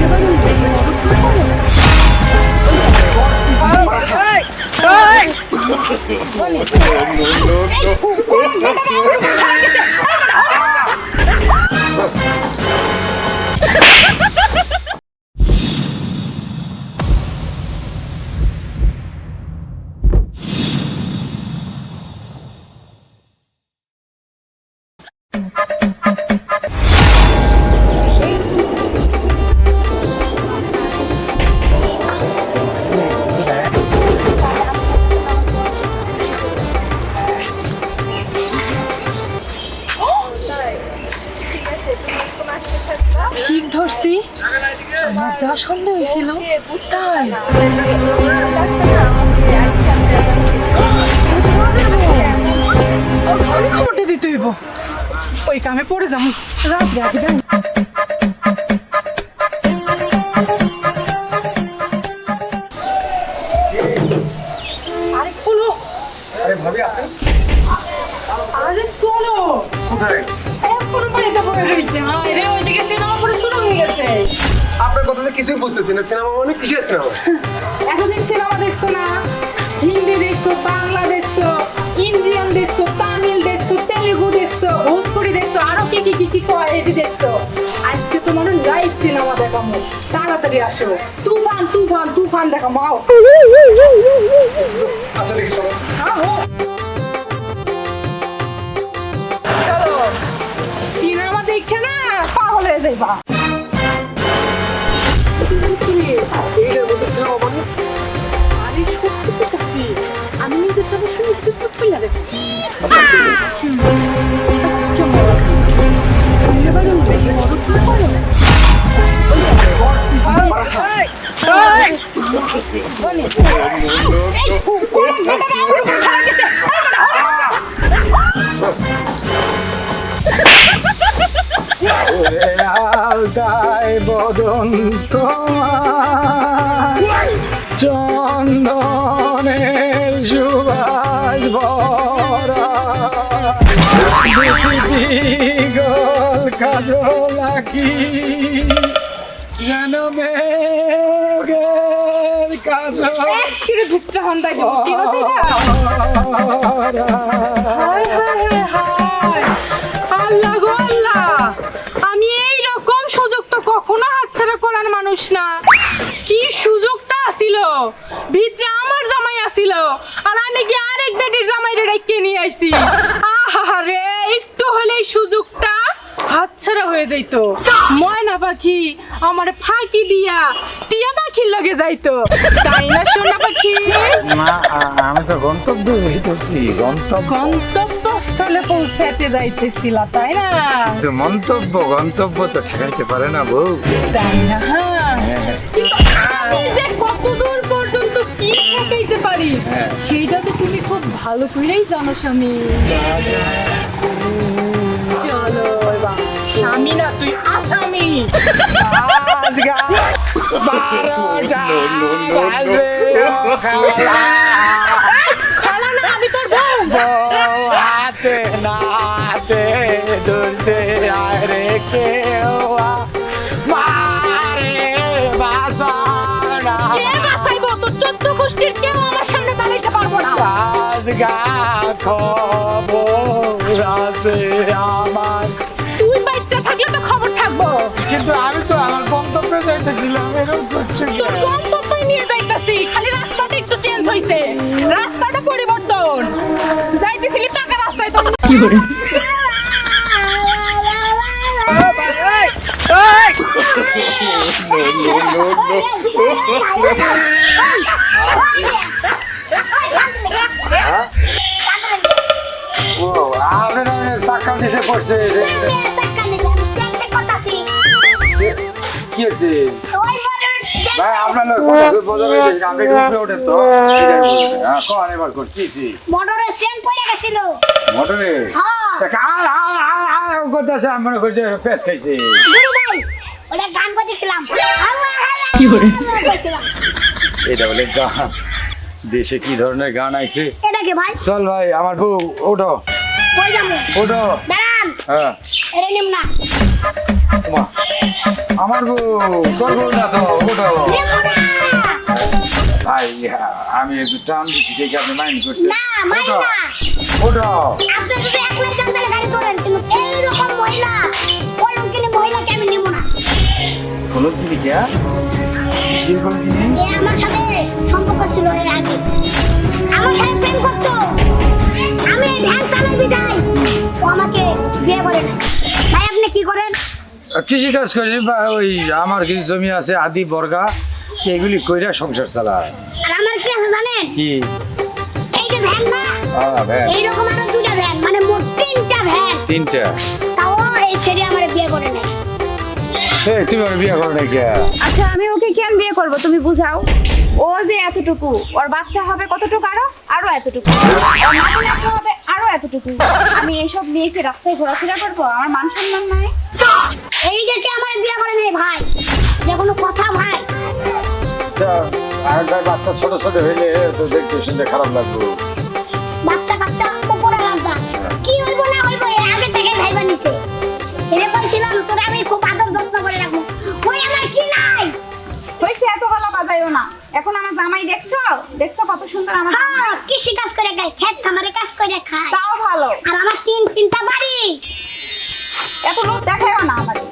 เฮ้ย เฮ้ย เฮ้ย ধরছি আমার যা সন্দেহ হয়েছিল ওই কামে পড়ে যাব রাত রাত। তো কিছুই বুঝতেছি না সিনেমা মানে কিসের সিনেমা? এতদিন সিনেমা দেখছ না? হিন্দি দেখছ বাংলা দেখছ ইন্ডিয়ান দেখছ তামিল দেখছ তেলেগু দেখছ ভোজপুরি দেখছ আরও কি কি কি কি কোয়ালিটি দেখছ? আজকে তোমার লাইভ সিনেমা দেখামো তাড়াতাড়ি আসো। তুফান তুফান তুফান দেখামো আও। আচ্ছা দেখি চলো। সিনেমা দেখে না পাগল হয়ে যাইবা। আমি নিজের তবে শুনে কিছু খুলে দেখছি আলতায় বদন তোমার? চন্দনের সুবাস ভরা। গোল কাজল আঁকি যেন মেঘের কাজল আল্লাহ গো আল্লাহ আমি এই রকম সুযোগ তো কখনো হাতছাড়া করার মানুষ না কি সুযোগটা আসিল ভিতরে আমার জামাই আসিল আর আমি কি আরেক বেটির জামাইরে রেখে নিয়ে আইছি আহা রে একটু হলে এই সুযোগটা হাতছাড়া হয়ে যাইতো। ময়না পাখি আমার ফাঁকি দিয়া টিয়া পাখির লগে যাইতো। তাই না সোনা পাখি? আমি তো গন্তব্য হইতেছি গন্তব্য। গন্তব্যস্থলে পৌঁছাতে যাইতেছিলা তাই না? কিন্তু মন্তব্য গন্তব্য তো ঠেকাইতে পারে না বউ। তাই না হ্যাঁ। হ্যাঁ, কিন্তু আমি যে কতদূর পর্যন্ত কি ঠেকাইতে পারি হ্যাঁ। সেইটা তো তুমি খুব ভালো করেই জানো স্বামী। চলো। বারোটা বাজে খালা খালা না আমি তোর বউ বউ হাতে নাতে দুলছে আরে কেউ মারে বাসনা কে বাঁচাইবো তোর চোদ্দ গোষ্ঠীর কেউ আমার সামনে দাঁড়াইতে পারব না আজগা খবর আছে আমার তুই বাচ্চা থাকলে তো খবর থাকব কিন্তু আমি তো আমার গন্তব্যে যাইতেছিলাম এরকম করছে হইছে। রাস্তাটা পরিবর্তন। যাইতেছিলি পাকা রাস্তায় তো কি করে চাকা নিচে পড়ছে কি হয়েছে? ভাই আপনার বোঝা আপনি উপরে ওঠেন তো। বলছে। হ্যাঁ কন এবার কর কি হয়েছে? পড়ে গেছিল। মোটরে? হ্যাঁ। করতেছে? আমি মনে করছি খাইছে। ওটা গান করতেছিলাম। কি করে এটা বলে গান দেশে কি ধরনের গান আইছে? এটা কি ভাই? চল ভাই আমার বউ ওঠো। কই যাব? ওঠো। দাঁড়ান। হ্যাঁ। নিম না। আমার বউ তোর বউ না তো ওটা ভাই আমি একটু টান দিচ্ছি দেখে আপনি মাইন্ড করছেন। না মাই ওঠো না। ওঠো। আপনি যদি একলাই যান তাহলে গাড়ি করেন কিন্তু এইরকম মহিলা অলঙ্কিনী মহিলাকে আমি নেব না। হলো কে কীরকম আমার সাথে সম্পর্ক ছিল এর আগে। আমার সাথে প্রেম করতো। আমি ভ্যান চালাই কৃষি কাজ করি বা ওই আমার কিছু জমি আছে আদি বর্গা এগুলি কইরা সংসার চালায়। আর আমার কি আছে জানেন? কি? এই যে ভ্যান না? আহ, ভ্যান। এইরকম আরও দুটা ভ্যান মানে মোট তিনটা ভ্যান। তিনটা? তাও এই ছেড়ে আমার বিয়ে করে নেয় এই তুমি আমার বিয়ে করো নাকি আচ্ছা আমি ওকে কেন বিয়ে করব? তুমি বুঝাও। ও যে এতটুকু ওর বাচ্চা হবে কতটুকু আরও? আরও এতটুকু। ওর নাতি নাতনি হবে আরও এতটুকু। আমি এইসব মেয়েকে রাস্তায় ঘোরাফেরা করব আমার মান সম্মান নাই। এই দেখে আমার বিয়ে করে নেই ভাই? যে কোনো কথা ভাই। আগেরবার বাচ্চা ছোট ছোট হইলে তো দেখতে শুনতে খারাপ লাগবে। বাচ্চা কাচ্চা উপরে রাখবা কি হইব না হইব এর আগে থেকে ভাইবা নিছে। এরে বলছিলাম তোর আমি খুব আদর যত্ন করে রাখব। ওই আমার কি নাই? হয়েছে এত গলা বাজাইও না। এখন আমার জামাই দেখছ? দেখছ কত সুন্দর আমার? হ্যাঁ কৃষি কাজ করে খায় খেত খামারে কাজ করে খায়। তাও ভালো। আর আমার তিন তিনটা বাড়ি। এত লোক দেখায়ও না আমাদের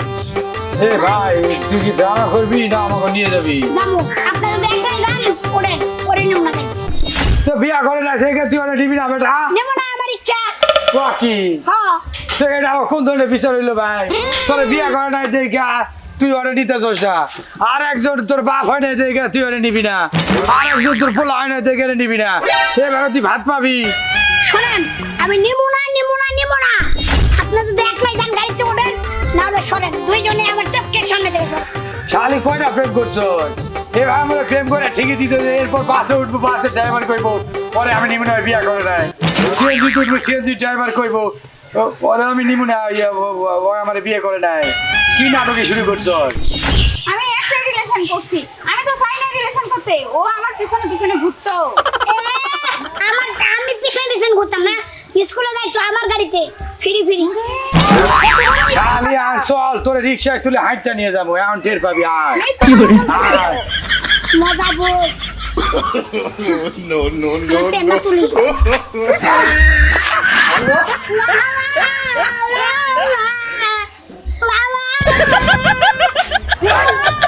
এ ভাই তুই কি ড্রামা করবি না আমাকে নিয়ে যাবি? যাব আপনার যদি একটাই গান ওরেন ওরে নেব না তো বিয়া করে না থেকে তুই অনেক নিবি না বেটা? নেব না আমার ইচ্ছা। ও কি? হ্যাঁ কোন ধরনের বিচার হইল ভাই? তোর বিয়া করে নাই দেখা তুই ওরে নিতে চাস না। আর একজন তোর বাপ হয় না দেখে তুই ওরে নিবি না। আর একজন তোর পোলা হয় না দেখে নিবি না। এভাবে তুই ভাত পাবি। শোনেন আমি নেব না না সরেন দুইজনে আমার চোখের সামনে থেকে সরেন। শালি কয়টা প্রেম করছ? এবার আমরা প্রেম করে ঠিকই দিতে এরপর বাসে উঠবো বাসে ড্রাইভার করব। পরে আমি নিমু না বিয়া করে নাই সিএনজি তুলবো সিএনজি ড্রাইভার করব। ও- পরে আমি নিমু না ইয়া, আমার বিয়ে করে নাই কি নাটকে শুরু করছ? আমি একটা রিলেশন করছি আমি তো চাই না রিলেশন করতে ও আমার পিছনে পিছনে ঘুরতো। আমার আমি পিছনে পিছনে ঘুরতাম না স্কুলে যাইতো আমার গাড়িতে ফিরি ফিরি। আমি আর চল তোরে রিক্সায় তুলে হাঁটতে নিয়ে যাব এখন টের পাবি আর মজা বস। No, no, no, no. La